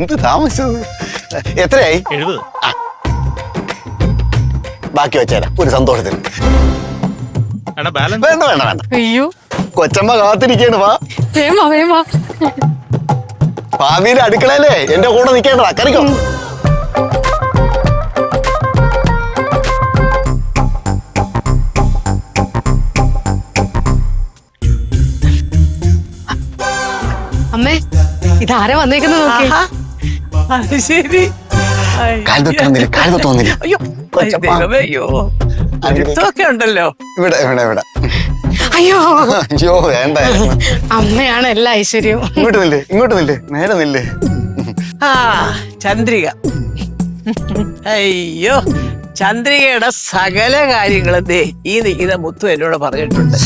എന്ത് താമസിച്ചത്? എത്രയായി? എഴുപത്. ബാക്കി വെച്ചേരാ. ഒരു സന്തോഷത്തിന്. എടാ ബാലൻസ് വേണ്ട വേണ്ട വേണ്ട. അയ്യോ. കൊച്ചമ്മ കാത്തിരിക്കാണ് വാ. വേമ വേമ ഭാവിയിൽ അടുക്കളയിലേ എന്റെ കൂടെ നിൽക്കേണ്ടതാ കറിക്കോ? അമ്മേ ഇതാരാ വന്നേക്കുന്നത് നോക്കി. അത് ശരി. അയ്യ. കാലത്തൊട്ട് വന്നില്ല കാലത്തൊട്ട് വന്നില്ല അയ്യോ കൊച്ചപ്പാ. ദൈവമേ, അയ്യോ. ഉണ്ടല്ലോ. ഇവിടെ ഇവിടെ ഇവിടെ. അയ്യോ. അയ്യോ വേണ്ട. അമ്മയാണ് എല്ലാ ഐശ്വര്യവും. ഇങ്ങോട്ട് നില്ലേ ഇങ്ങോട്ട് നില്ലേ നേരെ നില്ലേ. ആ ചന്ദ്രിക. അയ്യോ ചന്ദ്രികയുടെ സകല കാര്യങ്ങളും ദേ ഈ നിൽക്കുന്ന മുത്തു എന്നോട് പറഞ്ഞിട്ടുണ്ട്.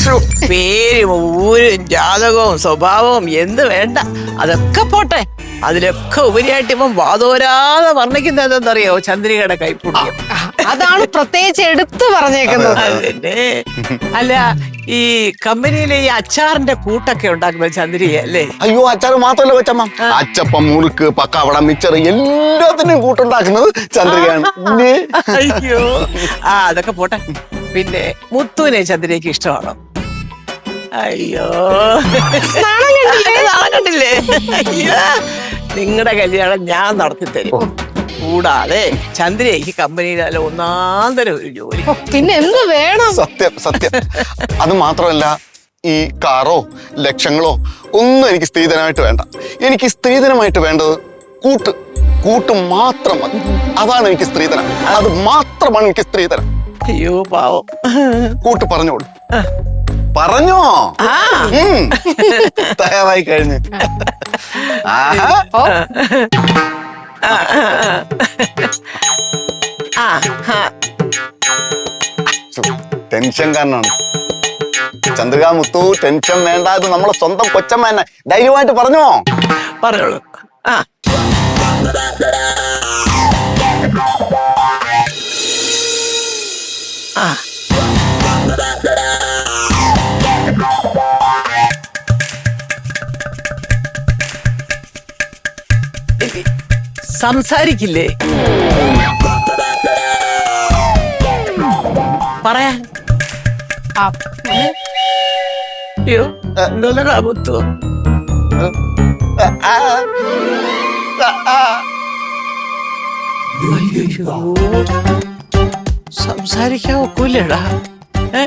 പേരും ഊരും ജാതകവും സ്വഭാവവും എന്ത് വേണ്ട അതൊക്കെ പോട്ടെ. അതിലൊക്കെ ഉപരിയായിട്ട് ഇപ്പം വാതോരാതെ വർണിക്കുന്നത് എന്തെന്നറിയോ? ചന്ദ്രികയുടെ കൈപ്പുണ്യം. അതാണ് പ്രത്യേകിച്ച് എടുത്തു പറഞ്ഞേക്കുന്നത്. അല്ല ഈ കമ്പനിയിലെ ഈ അച്ചാറിന്റെ കൂട്ടൊക്കെ ഉണ്ടാക്കുന്നത് ചന്ദ്രിക അല്ലേ? അയ്യോ അച്ചാറ് മാത്രമല്ല കൊച്ചമ്മ. അച്ചപ്പം മുറുക്ക് പക്കാവട മിച്ചർ എല്ലാത്തിനും കൂട്ടുണ്ടാക്കുന്നത് ചന്ദ്രികയാണ്? അയ്യോ. ആ അതൊക്കെ പോട്ടെ. പിന്നെ മുത്തുവിനെ ചന്ദ്രിയക്ക് ഇഷ്ടമാണോ? അയ്യോ. നാണം കണ്ടില്ലേ? അയ്യോ. നിങ്ങളുടെ കല്യാണം ഞാൻ നടത്തി തരും. കൂടാതെ ചന്ദ്രയ്ക്ക് കമ്പനിയിൽ അല്ല ഒന്നാം തരം ഒരു ജോലി. പിന്നെ എന്ത് വേണം? സത്യം സത്യം. അത് മാത്രമല്ല ഈ കാറോ ലക്ഷങ്ങളോ ഒന്നും എനിക്ക് സ്ത്രീധനമായിട്ട് വേണ്ട. എനിക്ക് സ്ത്രീധനമായിട്ട് വേണ്ടത് കൂട്ട്. കൂട്ട് മാത്രം മതി. അതാണ് എനിക്ക് സ്ത്രീധനം. അത് മാത്രമാണ് എനിക്ക് സ്ത്രീധനം. അയ്യോ പാവം. കൂട്ട് പറഞ്ഞോളൂ. പറഞ്ഞോ. തയ്യാറായി കഴിഞ്ഞു. ടെൻഷൻ കാരണമാണ്. ചന്ദ്രിക മുത്തു ടെൻഷൻ വേണ്ട. ഇത് നമ്മളെ സ്വന്തം കൊച്ചമ്മ തന്നെ. ധൈര്യമായിട്ട് പറഞ്ഞോ? പറഞ്ഞോളൂ. ആ. ആ. സംസാരിക്കില്ലേ? പറയാ ആ, അയ്യോ എന്തോന്നാ മുത്തു ആ, ആ, ആ. അയ്യോ സംസാരിക്കാൻ ഒക്കൂലടാ ഏ